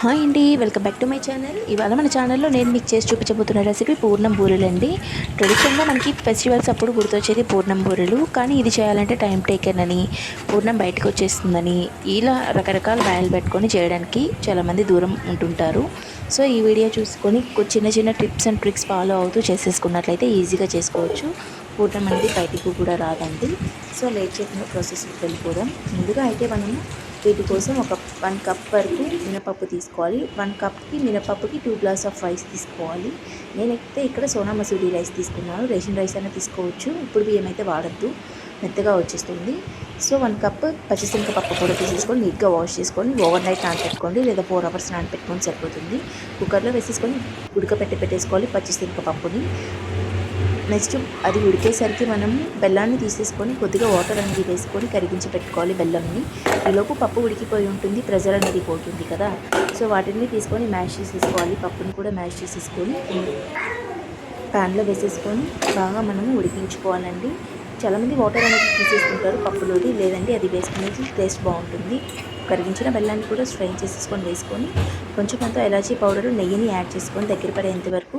Hi అండి welcome back to my channel. ఇవాళ మన ఛానల్లో నేను మీకు చేసి చూపించబోతున్న రెసిపీ పూర్ణం బూరెలు అండి ట్రెడిషనల్గా మనకి ఫెస్టివల్స్ అప్పుడు గుర్తొచ్చేది పూర్ణం బూరెలు. కానీ ఇది చేయాలంటే టైం టేకన్ అని పూర్ణం బయటకు వచ్చేస్తుందని ఇలా రకరకాల బ్యాలు పెట్టుకొని చేయడానికి చాలామంది దూరం ఉంటుంటారు. సో ఈ వీడియో చూసుకొని చిన్న చిన్న టిప్స్ అండ్ ట్రిక్స్ ఫాలో అవుతూ చేసేసుకున్నట్లయితే ఈజీగా చేసుకోవచ్చు. పూర్ణం అనేది బయటికి కూడా రాదండి. సో లేట్ చేయకుండా ప్రాసెస్కి వెళ్ళిపోదాం. ముందుగా అయితే మనము వీటి కోసం ఒక వన్ కప్ వరకు మినపప్పు తీసుకోవాలి. వన్ కప్కి మినపప్పుకి టూ గ్లాస్ ఆఫ్ రైస్ తీసుకోవాలి. నేనైతే ఇక్కడ సోనా మసూరి రైస్ తీసుకున్నాను. రేషన్ రైస్ అయినా తీసుకోవచ్చు. ఇప్పుడు బియ్యం అయితే వాడద్దు. మెత్తగా వచ్చేస్తుంది. సో వన్ కప్ పచ్చిశనగ పప్పు కూడా తీసేసుకొని నీట్గా వాష్ చేసుకొని ఓవర్ నైట్ నానపెట్టుకోండి. లేదా ఫోర్ అవర్స్ నానపెట్టుకొని సరిపోతుంది. కుక్కర్లో వేసేసుకొని ఉడకపెట్టి పెట్టేసుకోవాలి పచ్చిశనగ పప్పుని నెక్స్ట్ అది ఉడికేసరికి మనం బెల్లాన్ని తీసేసుకొని కొద్దిగా వాటర్ అనేది వేసుకొని కరిగించి పెట్టుకోవాలి బెల్లంని. ఈలోపు పప్పు ఉడికిపోయి ఉంటుంది ప్రెజర్ అనేది పోతుంది కదా. సో వాటిని తీసుకొని మ్యాష్ చేసేసుకోవాలి పప్పుని కూడా మ్యాష్ చేసేసుకొని. ప్యాన్లో వేసేసుకొని బాగా మనము ఉడికించుకోవాలండి. చాలామంది వాటర్ అనేది తీసేసుకుంటారు పప్పులోది లేదండి అది వేసుకునేది టేస్ట్ బాగుంటుంది. కరిగించిన బెల్లాన్ని కూడా స్ట్రైన్ చేసేసుకొని వేసుకొని కొంచెం కొంత ఎలాచీ పౌడరు నెయ్యిని యాడ్ చేసుకొని దగ్గర పడేంత వరకు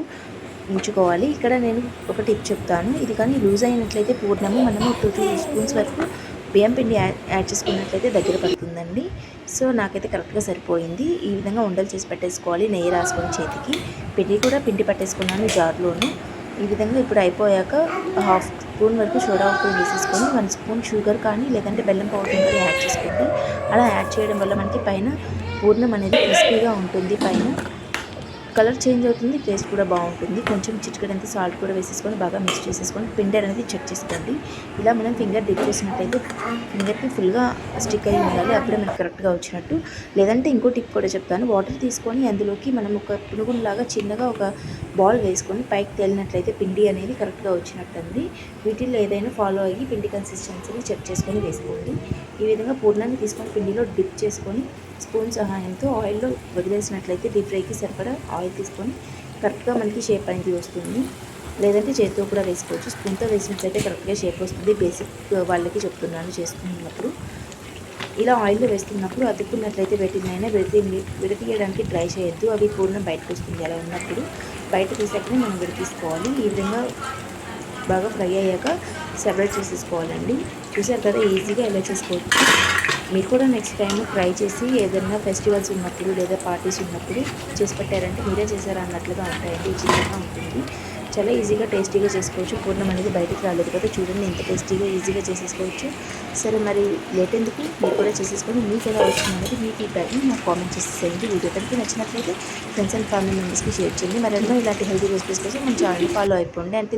ఉంచుకోవాలి. ఇక్కడ నేను ఒక టిప్ చెప్తాను. ఇది కానీ లూజ్ అయినట్లయితే పూర్ణము. మనము టూ త్రీ స్పూన్స్ వరకు బియ్యం పిండి యాడ్ యాడ్ చేసుకున్నట్లయితే దగ్గర పడుతుందండి. సో నాకైతే కరెక్ట్గా సరిపోయింది. ఈ విధంగా ఉండలు చేసి పెట్టేసుకోవాలి. నెయ్యి రాసుకొని చేతికి. పిండి కూడా పిండి పట్టేసుకున్నాను జార్లోను. ఈ విధంగా ఇప్పుడు అయిపోయాక హాఫ్ స్పూన్ వరకు సోడా ఉప్పు వేసేసుకొని వన్ స్పూన్ షుగర్ కానీ లేదంటే బెల్లం పౌడర్ కానీ యాడ్ చేసుకోండి. అలా యాడ్ చేయడం వల్ల మనకి పైన పూర్ణం అనేది క్రిస్పీగా ఉంటుంది. పైన కలర్ చేంజ్ అవుతుంది టేస్ట్ కూడా బాగుంటుంది. కొంచెం చిటికెడంత సాల్ట్ కూడా వేసేసుకొని బాగా మిక్స్ చేసేసుకొని పిండర్ అనేది చెక్ చేసుకోండి. ఇలా మనం ఫింగర్ డిప్ చేసినట్టయితే ఫింగర్కి ఫుల్గా స్టిక్ అయి ఉండాలి. అప్పుడే మనకి కరెక్ట్గా వచ్చినట్టు. లేదంటే ఇంకో టిప్ కూడా చెప్తాను. వాటర్ తీసుకొని అందులోకి మనం ఒక పునుగులాగా చిన్నగా ఒక బాల్ వేసుకొని పైకి తేలినట్లయితే పిండి అనేది కరెక్ట్గా వచ్చినట్టు అండి వీటిల్లో ఏదైనా ఫాలో అయ్యి పిండి కన్సిస్టెన్సీని చెక్ చేసుకొని వేసుకోండి. ఈ విధంగా పూర్ణాన్ని తీసుకొని పిండిలో డిప్ చేసుకొని స్పూన్ సహాయంతో ఆయిల్లో వదిలేసినట్లయితే డీప్ ఫ్రైకి సరిపడా ఆయిల్ తీసుకొని కరెక్ట్గా మనకి షేప్ అనేది వస్తుంది. లేదంటే చేతితో కూడా వేసుకోవచ్చు. స్పూన్తో వేసినట్లయితే కరెక్ట్గా షేప్ వస్తుంది. బేసిక్ వాళ్ళకి చెప్తున్నాను చేసుకున్నప్పుడు ఇలా ఆయిల్లో వేస్తున్నప్పుడు అతుక్కున్నట్లయితే వీటినైనా విడతీ విడతీయడానికి ట్రై చేయొద్దు. అవి పూర్ణం బయటకు వస్తుంది. అలా ఉన్నప్పుడు బయట తీసాకనే మనం విడతీసుకోవాలి. ఈ విధంగా బాగా ఫ్రై అయ్యాక సెపరేట్ చేసేసుకోవాలండి. చూసారు కదా ఈజీగా ఎలా చేసుకోవచ్చు? మీరు కూడా నెక్స్ట్ టైం ట్రై చేసి ఏదైనా ఫెస్టివల్స్ ఉన్నప్పుడు లేదా పార్టీస్ ఉన్నప్పుడు చేసి పెట్టారంటే మీరే చేశారా అన్నట్లుగా ఉంటాయండి ఈజీగా ఉంటుంది. చాలా ఈజీగా టేస్టీగా చేసుకోవచ్చు. పూర్ణం అనేది బయటికి రాలేదు కదా చూడండి ఎంత టేస్టీగా ఈజీగా చేసేసుకోవచ్చు. సరే మరి లేట్ ఎందుకు? మీరు కూడా చేసేసుకొని మీకు ఎలా వచ్చిందనేది మీ ఫీడ్బ్యాక్ని నాకు కామెంట్ చేసేసేయండి వీడియో కనుక నచ్చినట్లయితే ఫ్రెండ్స్ అండ్ ఫ్యామిలీ మెంబర్స్కి షేర్ చేయండి. మరెన్నో ఇలాంటి హెల్తీ రెసిపీస్ కోసం మన ఛానల్ ఫాలో అయిపోండి. అంటే